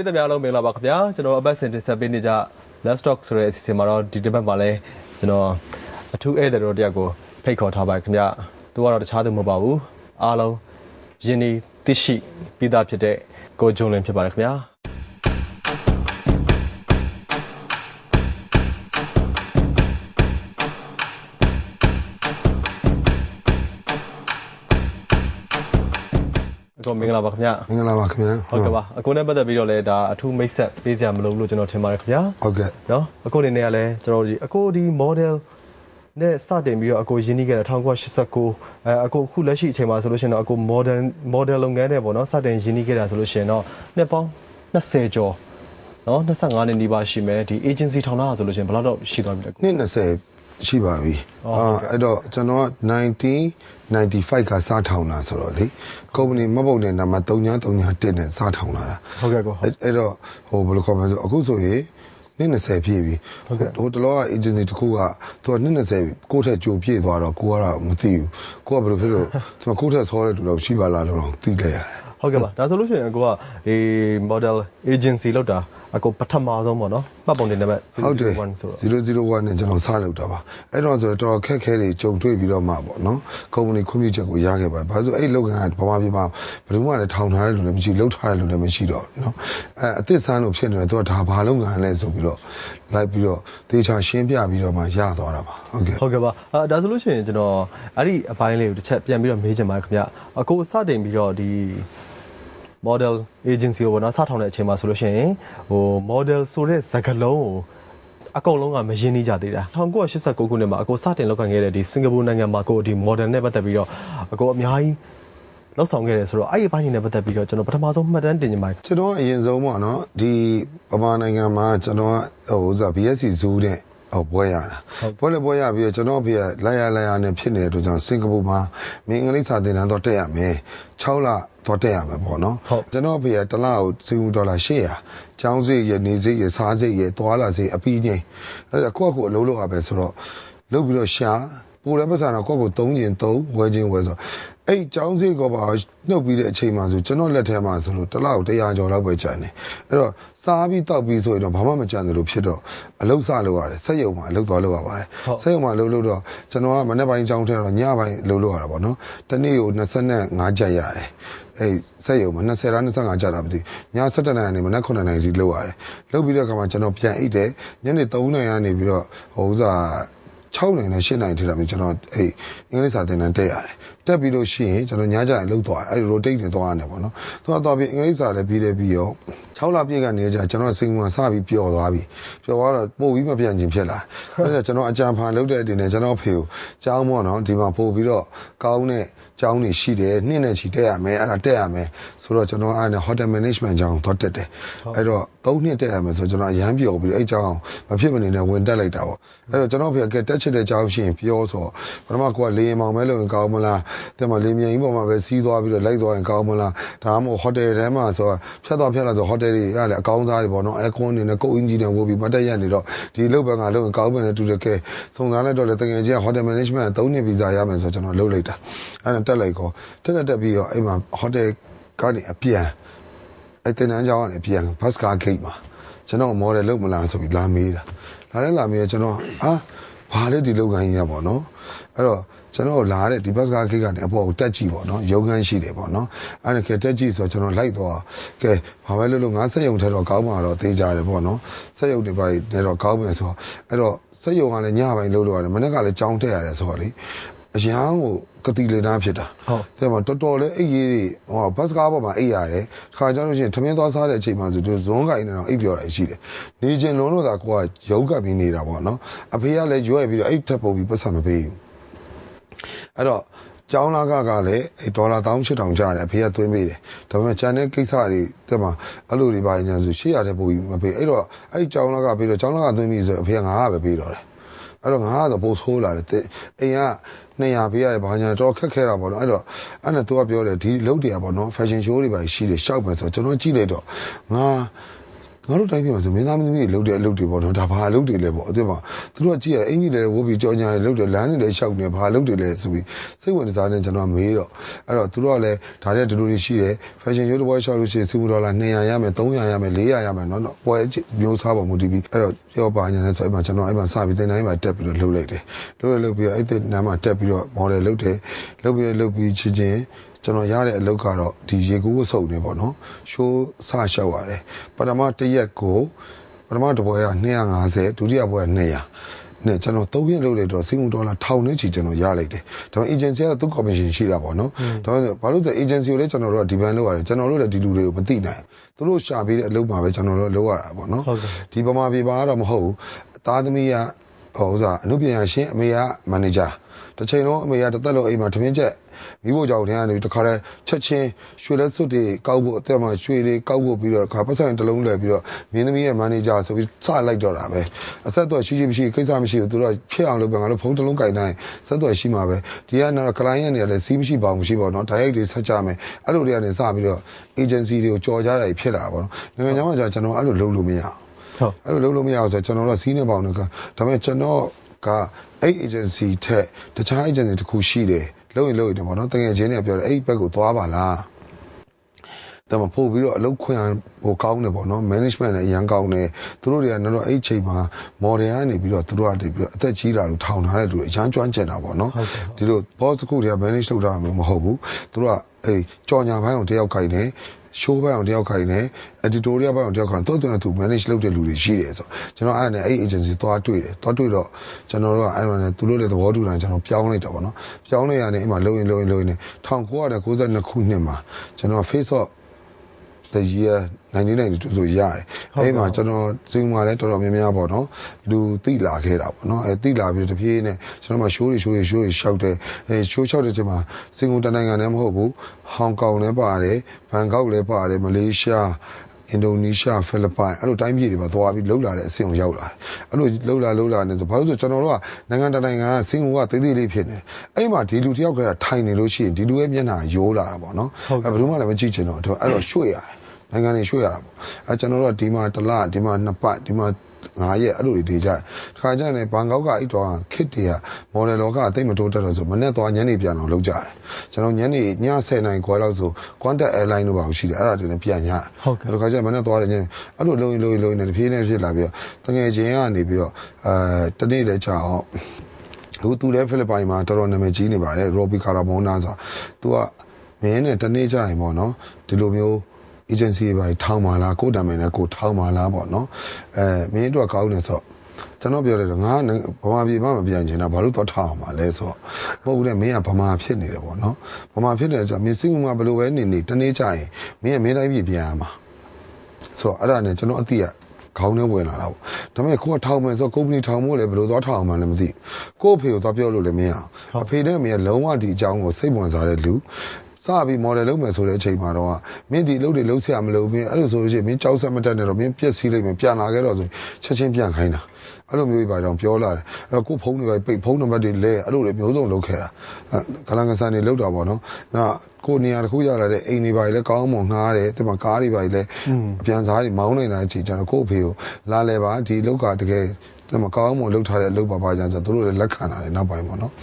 ရိသတ်များအားလုံးမင်္ဂလာပါခင်ဗျာကျွန်တော်အပတ်စဉ်တင်ဆက်ပေးနေကြ Let's Talk ဆိုတဲ့အစီအစဉ်မှာတော့ဒီတစ်ပတ်မှာလဲကျွန်တော်အထူးဧည့်သည်တော်တယောက်ကိုဖိတ်ခေါ်ထားပါခင်ဗျာသူကတော့တခြားသူမဟုတ်ပါဘူးအားလုံးယင်းဒီသိရှိပြီးသားဖြစ်တဲ့ကိုဂျုံလင်ဖြစ်ပါတယ်ခင်ဗျာ အကိုမင်္ဂလာပါခင်ဗျာမင်္ဂလာပါခင်ဗျာဟုတ်ကဲ့ပါအကိုနဲ့ပတ်သက်ပြီးတော့လည်းဒါအထူးမိတ်ဆက်ပေးစရာမလိုဘူးလို့ကျွန်တော်ထင်ပါတယ်ခင်ဗျာဟုတ်ကဲ့နော်အကိုအနေနဲ့ကလည်းကျွန်တော်ဒီအကိုဒီ model နဲ့စတင်ပြီးတော့အကိုရင်းနှီးခဲ့တဲ့1989အဲအကိုအခုလက်ရှိအချိန်မှာဆိုလို့ရှိရင်တော့အကို model model လုပ်ငန်းနဲ့ပေါ့နော်စတင်ရင်းနှီးခဲ့တာဆိုလို့ရှိရင်တော့နှစ်ပေါင်း20ကျော်နော်25နှစ်နီးပါးရှိမယ်ဒီ agency ထောင်ထားတာဆိုလို့ရှိရင်ဘယ်လောက်တော့ရှိသွားပြီလဲကိုနှစ်20 ရှိပါပြီအာအဲ့တော့ကျွန်တော်က1995ကစားထောင်တာဆိုတော့လေကုမ္ပဏီမဟုတ်တဲ့နံပါတ်3931နဲ့စားထောင်လာတာဟုတ်ကဲ့ကိုဟုတ်အဲ့အဲ့တော့ဟိုဘယ်လိုခေါ်မလဲဆိုအခုဆိုရင်နှစ်20ပြည့်ပြီဟိုတလောက agency တစ်ခုကသူကနှစ်20ကိုယ့်ထက်ကြိုပြည့်သွားတော့ကိုကတော့မသိဘူးကိုကဘယ်လိုဖြစ်လို့သူကကိုယ့်ထက်ဆောတဲ့လူတော့ရှိပါလားလို့တော့သိလိုက်ရတယ်ဟုတ်ကဲ့ပါဒါဆိုလို့ရှိရင်အကိုကဒီ model agency လောက်တာအကိုပထမဆုံးပေါ့နော်မှတ်ပုံတင်နံပါတ်ဟုတ်တယ်001ဆိုတော့001နဲ့ကျွန်တော်စလုပ်တာပါအဲ့တော့ဆိုတော့တော်တော်ခက်ခဲတွေကြုံတွေ့ပြီးတော့မှပေါ့နော်ကုမ္ပဏီခွင့်ပြုချက်ကိုရခဲ့ပါတယ်ဘာလို့အဲ့လုပ်ငန်းကဘာမှပြမှာဘယ်သူမှလည်းထောင်ထားတဲ့လူလည်းမရှိလှုပ်ထားတဲ့လူလည်းမရှိတော့နော်အဲအသစ်ဆန်းလို့ဖြစ်နေတယ်သူကဒါဘာလုပ်ငန်းလဲဆိုပြီးတော့လိုက်ပြီးတော့တေချာရှင်းပြပြီးတော့မှရသွားတာပါဟုတ်ကဲ့ဟုတ်ကဲ့ပါအာဒါဆိုလို့ရှိရင်ကျွန်တော်အဲ့ဒီအပိုင်းလေးကိုတစ်ချက်ပြန်ပြီးတော့မေးချင်ပါတယ်ခင်ဗျအကိုစတင်ပြီးတော့ဒီ model agency ကိုပေါ့နော်စထောင်တဲ့အချိန်မှာဆိုလို့ရှိရင်ဟို model ဆိုတဲ့စကားလုံးကိုအကုန်လုံးကမရင်းနှီးကြသေးတာ1989ခုနှစ်မှာအကိုစတင်လောက်ခံခဲ့တဲ့ဒီစင်ကာပူနိုင်ငံမှာကိုဒီ model နဲ့ပတ်သက်ပြီးတော့အကိုအများကြီးလောက်ဆောင်ခဲ့တယ်ဆိုတော့အဲ့ဒီအပိုင်းတွေနဲ့ပတ်သက်ပြီးတော့ကျွန်တော်ပထမဆုံးမှတ်တမ်းတင်နေပါတယ်ကျွန်တော်အရင်ဆုံးပေါ့နော်ဒီပမာနိုင်ငံမှာကျွန်တော်ကဟိုဥစား BSC Zoo တဲ့ ဟိုပွဲရတာပွဲလည်းပွဲရပြီးတော့ကျွန်တော်ဖေကလိုက်ရလိုက်ရနဲ့ဖြစ်နေတဲ့အတွက်ကြောင့်စင်ကာပူမှာမင်းအင်္ဂလိပ်စာသင်တန်းတော့တက်ရမယ်6လတော့တက်ရမယ်ပေါ့နော်ကျွန်တော်ဖေကတစ်လကိုစင်ကာပူဒေါ်လာ800ကျောင်းစိတ်ရနေစိတ်ရစားစိတ်ရသွားလာစိတ်အပီးငိမ့်အဲ့ဒါကိုယ့်ကိုအလုံးလုံးရပဲဆိုတော့လုပ်ပြီးတော့ရှာပူလည်းပတ်စံတော့ကိုယ့်ကို3ကျင်3ဝဲချင်းဝဲဆို အဲ့ကျောင်းစိတ်ကပါနှုတ်ပြီးတဲ့အချိန်မှာဆိုကျွန်တော်လက်ထဲမှာဆိုလို့တစ်လောက်100ကျော်လောက်ပဲကျန်တယ်အဲ့တော့စားပြီးတောက်ပြီးဆိုရင်တော့ဘာမှမကြံတယ်လို့ဖြစ်တော့အလုတ်စလုပ်ရတယ်စက်ရုံမှာအလုတ်သွားလုပ်ရပါတယ်စက်ရုံမှာလုပ်လို့တော့ကျွန်တော်ကမနေ့ပိုင်းကျောင်းထဲတော့ညပိုင်းလုပ်လို့ရတာပေါ့နော်တနေ့ကို25ကျပ်ရတယ်အဲ့စက်ရုံမှာ20လား25ကျပ်တာမသိည7နာရီနေမနက်9နာရီထိလုပ်ရတယ်လုပ်ပြီးတော့ခါမှကျွန်တော်ပြန်အိတ်တယ်ညနေ3နာရီကနေပြီးတော့ဟိုဥစား 6နိုင်နဲ့8နိုင်ထိတာမျိုးကျွန်တော်အဲ့အင်္ဂလိပ်စာသင်တန်းတက်ရတယ်တက်ပြီးလို့ရှိရင်ကျွန်တော်ညကြရင်လှုပ်သွားအဲ့ rotate တွေသွားရတယ်ပေါ့နော်သွားသွားပြီးအင်္ဂလိပ်စာလည်းပြီးတယ်ပြီးရော6လပြည့်ကနေကြကျွန်တော်စိတ်မှစပြီးပျော်သွားပြီပျော်သွားတော့ပို့ပြီးမပြန်ခြင်းဖြစ်လာအဲ့ဒါကျွန်တော်အကြံဖန်လုပ်တဲ့အနေနဲ့ကျွန်တော်ဖေကိုကြောင်းမော့နော်ဒီမှာပို့ပြီးတော့ကောင်းတဲ့ကျောင်းနေရှိတယ်နှစ်နဲ့ချီတက်ရမယ်အဲ့ဒါတက်ရမယ်ဆိုတော့ကျွန်တော်အဲ့ဒါ hotel management ကျောင်းသွားတက်တယ်အဲ့တော့၃နှစ်တက်ရမယ်ဆိုကျွန်တော်အရန်ပျော်ပြီးတော့အဲ့ကျောင်းမဖြစ်မနေနဲ့ဝင်တက်လိုက်တာပေါ့အဲ့တော့ကျွန်တော်ဖေကတက်ချစ်တဲ့ကျောင်းရှိရင်ပြောဆိုပထမကလေရင်မောင်မဲလို့ကောင်းမလားတဲ့မှာလေမြန်ကြီးပေါ်မှာပဲစီးသွားပြီးတော့လိုက်သွားရင်ကောင်းမလားဒါမှမဟုတ်ဟိုတယ်ထဲမှာဆိုဖြတ်သွားဖြတ်လာဆိုဟိုတယ်တွေရတယ်အကောင်းစားတွေပေါ့နော်အဲကွန်နေနဲ့ကုတ်အင်ဂျီနဲ့ဝိုးပြီးမတက်ရနေတော့ဒီလုတ်ဘက်ကလုတ်ရင်ကောင်းမယ်နဲ့တူတယ်ကဲစုံစမ်းလိုက်တော့လေတကယ်ကြီးဟိုတယ် management ၃နှစ်ဗီဇာရမယ်ဆိုကျွန်တော်လုပ်လိုက်တာအဲ့ဒါတက်လိုက်ကောတက်တက်တက်ပြီးတော့အဲ့မှာဟိုတယ်ကနေအပြန် အဲ့တင်တန်းကျောင်းကနေအပြန်ဘတ်စကားဂိတ်မှာကျွန်တော်မော်ဒယ်လုတ်မလားဆိုပြီးလာမေးတာလာတဲ့လာမေးကျွန်တော်အာဘာလဲဒီလုပ်ငန်းကြီးရပါတော့အဲ့တော့ကျွန်တော်လာတဲ့ဒီဘတ်စကားခိတ်ကနေအပေါ်ကိုတက်ကြည့်ပေါ့နော်ရုံခန်းရှိတယ်ပေါ့နော်အဲ့ဒါကတက်ကြည့်ဆိုတော့ကျွန်တော်လိုက်တော့ကဲဘာပဲလို့လို့ငါစက်ယုံထဲတော့ကောင်းမှာတော့သေးကြတယ်ပေါ့နော်စက်ယုံတွေပါနေတော့ကောင်းမယ်ဆိုတော့အဲ့တော့စက်ယုံကလည်းညပိုင်းလုပ်လို့ရတယ်မနေ့ကလည်းကြောင်းတက်ရတယ်ဆိုတော့လေ အရန်ကိုကတိလေနာဖြစ်တာဟုတ်ဆရာမတော်တော်လေးအိပ်ရေးတွေဟောဘတ်စကားပေါ်မှာအိပ်ရတယ်ခါကြလို့ရှိရင်ထမင်းသွားစားတဲ့အချိန်မှာဆိုသူဇွန်းကိုင်းနေတော့အိပ်ပြောတာရှိတယ်နေချင်းလုံးလို့သာကိုကရုပ်ကပ်ပြီးနေတာပေါ့နော်အဖေကလည်းရွက်ပြီးတော့အိပ်ထပ်ပုံပြီးပတ်စံမပေးဘူးအဲ့တော့ကျောင်းလာကကလည်းအဲဒေါ်လာ18000ကျတယ်အဖေကသွင်းပေးတယ်ဒါပေမဲ့ကျန်တဲ့ကိစ္စတွေတက်မှာအဲ့လိုတွေပါညာဆို800တဲ့ပုံပြီးမပေးအဲ့တော့အဲ့ကျောင်းလာကပေးတော့ကျောင်းလာကသွင်းပြီးဆိုအဖေက900ပဲပေးတော့တယ် အဲ့တော့900တော့ပိုဆိုးလာတယ်အိမ်က200ပေးရတယ်ဘာညာတော့ခက်ခဲတာပေါ့နော်အဲ့တော့အဲ့နဲ့သူကပြောတယ်ဒီလုတ်တွေကပေါ့နော် fashion show တွေပါရှိတယ်ရှောက်မယ်ဆိုတော့ကျွန်တော်ကြည့်လိုက်တော့ငါ ငငါတို့တိုင်းပြည်မှာဆိုမင်းသားမင်းသမီးတွေလုပ်တဲ့အလုပ်တွေပေါ့နော်ဒါဘာအလုပ်တွေလဲပေါ့အစ်မသူတို့ကကြည့်ရအင်ကြီးတွေဝုတ်ပြီးကြောညာတွေလုပ်တယ်လမ်းတွေလည်းရှောက်နေဘာအလုပ်တွေလဲဆိုပြီးစိတ်ဝင်စားနေကျွန်တော်မေးတော့အဲ့တော့သူတို့ကလည်းဒါတဲ့ဒလူတွေရှိတယ် fashion show တစ်ပွဲရှောက်လို့ရှိရင်စီမူဒေါ်လာ200ရမယ်300ရမယ်400ရမယ်နော်နော်ပွဲမျိုးစားပေါ်မူတည်ပြီးအဲ့တော့ပြောပါညာနဲ့ဆိုအဲ့မှာကျွန်တော်အဲ့မှာစပြီးတင်တိုင်းမှာတက်ပြီးတော့လှုပ်လိုက်တယ်လှုပ်လိုက်လှုပ်ပြီးတော့အဲ့ဒီနားမှာတက်ပြီးတော့ model လှုပ်တယ်လှုပ်ပြီးတော့လှုပ်ပြီးချင်းချင်း ကျွန်တော်ရတဲ့အလုပ်ကတော့ဒီရေကူးဝတ်စုံနေပေါ့နော်ရှိုးဆလျှောက်ရတယ်ပထမတစ်ရက်ကိုပထမတစ်ပွဲက250ဒုတိယပွဲက200နဲ့ကျွန်တော်၃ရက်လုပ်လိုက်တော့စင်ကုန်ဒေါ်လာ1000နဲ့ချီကျွန်တော်ရလိုက်တယ်ဒါပေမဲ့ agency ကသူ့ commission ရှိတာပေါ့နော်ဒါပေမဲ့ဘာလို့လဲ agency ကိုလည်းကျွန်တော်တို့က depend လုပ်ရတယ်ကျွန်တော်တို့လည်းဒီလူတွေကိုမသိနိုင်သူတို့ရှာပေးတဲ့အလုပ်မှာပဲကျွန်တော်တို့လုပ်ရတာပေါ့နော်ဟုတ်ကဲ့ဒီပမာပြပါကတော့မဟုတ်ဘူးသားသမီးကဟိုဥစားအမှုပညာရှင်အမေကမန်နေဂျာ တစ်ချိန်လုံးအမေကတသက်လုံးအိမ်မှာထမင်းချက်မိဖို့ကြောင့်တန်းကနေတခါတည်းချက်ချင်းရွှေလက်စွပ်တွေကောက်ဖို့အသက်မှာရွှေတွေကောက်ဖို့ပြီးတော့ခါပတ်ဆိုင်တစ်လုံးလဲပြီးတော့မင်းသမီးရဲ့မန်နေဂျာဆိုပြီးစလိုက်တော့တာပဲအဆက်တော့ရှိရှိမရှိကိစ္စမရှိဘူးသူတို့ဖြစ်အောင်လုပ်ပြန်ငါတို့ဖုန်းတစ်လုံးကင်တိုင်းဆက်တော့ရှိမှာပဲဒီကတော့ client တွေကလည်းစီးမရှိပါဘူးရှိပါတော့ direct တွေဆက်ကြမယ်အဲ့လိုတွေကနေစပြီးတော့ agency တွေကိုကြော်ကြတာဖြစ်လာပါတော့နိုင်ငံခြားမှာကျွန်တော်အဲ့လိုလုပ်လို့မရဘူးဟုတ်အဲ့လိုလုပ်လို့မရအောင်ဆိုတော့ကျွန်တော်တို့ကစီးနေပါအောင်ကဒါပေမဲ့ကျွန်တော် ကအဲ့ agency ထက်တခြား agency တခုရှိတယ်လုပ်ရင်လုပ်ရင်ပေါ့နော်တကယ်ချင်းတွေကပြောတယ်အဲ့ဘက်ကိုသွားပါလားဒါမှပို့ပြီးတော့အလုပ်ခွင့်ရဟိုကောင်းတယ်ပေါ့နော် management နဲ့အရန်ကောင်းတယ်သူတို့တွေကတော့အဲ့ချိန်မှာ model ကနေပြီးတော့သူတို့ကနေပြီးတော့အသက်ကြီးလာလို့ထောင်ထားတဲ့လူတွေအရန်ကျွမ်းကျင်တာပေါ့နော်ဒီလို boss တစ်ခုတည်းက manage လုပ်တာမျိုးမဟုတ်ဘူးသူတို့ကအဲ့ကြော်ညာဘိုင်းအောင်တယောက်ခိုင်နေ show ဘက်အောင်တယောက်ခိုင်နေ editorial ဘက်အောင်တယောက်ခိုင်တော့တူတူ manage လုပ်တဲ့လူတွေရှိတယ်ဆိုတော့ကျွန်တော်အဲ့ဒါနဲ့အဲ့ agency သွားတွေ့တယ်သွားတွေ့တော့ကျွန်တော်တို့ကအဲ့ဒါနဲ့သူတို့လည်းသဘောတူတယ်ကျွန်တော်ပြောင်းလိုက်တာပေါ့နော်ပြောင်းလိုက်ရနေအဲ့မှာလုံရင်လုံရင်လုံရင်1992ခုနှစ်မှာကျွန်တော် Facebook the year 1992ဆိုရတယ်အဲ့မှာကျွန်တော်စင်မှာလည်းတော်တော်များများပေါ့နော်လူတိလာခဲ့တာပေါ့နော်အဲတိလာပြီးတပြေးနဲ့ကျွန်တော်မှ show တွေ show တွေ show တွေရှောက်တယ်အဲ show ရှောက်တဲ့ချိန်မှာစင်ကုန်တနိုင်ငံလည်းမဟုတ်ဘူးဟောင်ကောင်လည်းပါတယ်ဘန်ကောက်လည်းပါတယ်မလေးရှားအင်ဒိုနီးရှားဖိလစ်ပိုင်အဲ့လိုတိုင်းပြည်တွေမှာသွားပြီးလှုပ်လာတဲ့အဆင့်ကိုရောက်လာတယ်အဲ့လိုလှုပ်လာလှုပ်လာနေဆိုဘာလို့ဆိုကျွန်တော်တို့ကနိုင်ငံတကာနိုင်ငံကစင်ကုန်ကသေးသေးလေးဖြစ်နေတယ်အဲ့မှာဒီလူတယောက်ကထိုင်နေလို့ရှိရင်ဒီလူရဲ့မျက်နှာရိုးလာတာပေါ့နော်အဲ့ဘယ်သူမှလည်းမကြည့်ချင်တော့အဲ့တော့ရွှေ့ရတယ် နိုင်ငံတွေရွှေ့ရတာပေါ့အဲကျွန်တော်တို့ကဒီမှာတစ်လဒီမှာနှစ်ပတ်ဒီမှာ9ရက်အဲ့လိုတွေနေကြတယ်တခါကျရင်ဘန်ကောက်ကအဲ့တော့ခစ်တွေကမော်ဒယ်လောကအသိမတိုးတက်တော့ဆိုမနေ့သွားညနေပြန်အောင်လုပ်ကြတယ်ကျွန်တော်ညနေည10နိုင်ခွဲလောက်ဆို Qantas Airline တို့ပါရှိတယ်အဲ့ဒါတွေလည်းပြန်ညဟုတ်ကဲ့တခါကျရင်မနေ့သွားတယ်ညနေအဲ့လိုလုံးရင်လုံးရင်လုံးရင်တဖြည်းနဲ့ဖြစ်လာပြီးတော့တငယ်ချင်းကနေပြီးတော့အဲတနေ့လည်းကြာအောင်ဟိုသူလည်းဖိလစ်ပိုင်မှာတော်တော်နာမည်ကြီးနေပါတယ်ရောဘီကာရာဘောနာဆိုသူကမင်းနဲ့တနေ့ကြာရင်ပေါ့နော်ဒီလိုမျိုး agency ပဲထောင်းပါလားကိုယ်တံမယ်နဲ့ကိုထောင်းပါလားပေါ့နော်အဲမင်းတို့ကကောင်းနေဆိုတော့ကျွန်တော်ပြောတယ်ငါဗမာပြည်မှာမပြန်ချင်တာဘာလို့တော့ထောင်းအောင်ပါလဲဆိုတော့မဟုတ်ဘူးလေမင်းကဗမာဖြစ်နေတယ်ပေါ့နော်ဗမာဖြစ်တယ်ဆိုတော့မင်းစိတ်မှာဘယ်လိုပဲနေနေတနေ့ကြာရင်မင်းကမင်းတိုင်းပြည်ပြန်ရမှာဆိုတော့အဲ့ဒါနဲ့ကျွန်တော်အတိအခေါင်းထဲဝင်လာတာပေါ့ဒါပေမဲ့ကိုကထောင်မယ်ဆိုတော့ကုမ္ပဏီထောင်မို့လေဘယ်လိုသွားထောင်မှလည်းမသိကို့အဖေကိုသွားပြောလို့လည်းမရအောင်အဖေနဲ့အမေကလုံးဝဒီအကြောင်းကိုစိတ်ဝင်စားတဲ့လူ စပြီး model လုပ်မယ်ဆိုတဲ့အချိန်မှာတော့မင်းဒီလုပ်တွေလုပ်ဆရာမလုပ်မင်းအဲ့လိုဆိုလို့ရှိရင်မင်းကြောက်ဆက်မတက်နဲ့တော့မင်းပြက်စီးလိုက်မယ်ပြန်လာခဲ့တော့ဆိုချက်ချင်းပြန်ခိုင်းတာအဲ့လိုမျိုးကြီးပါတော့ပြောလာတယ်အဲ့တော့ကိုဖုန်းတွေပိတ်ဖုန်းနံပါတ်တွေလဲအဲ့လိုတွေမျိုးစုံလုပ်ခဲ့တာဂလန်ကဆန်တွေလုပ်တာပေါ့နော်နောက်ကိုနေရာတစ်ခုရလာတဲ့အိမ်တွေပါလေကောင်းမွန်ငှားတယ်ဒီမှာကားတွေပါလေအပြန်စားတွေမောင်းနေတာအချိန်ကျတော့ကို့အဖေကိုလာလဲပါဒီလောက်ကတကယ်ဒီမှာကောင်းမွန်လုပ်ထားတဲ့အလုပ်ပါပါကြဆိုသူတို့လည်းလက်ခံလာတယ်နောက်ပိုင်းပေါ့နော်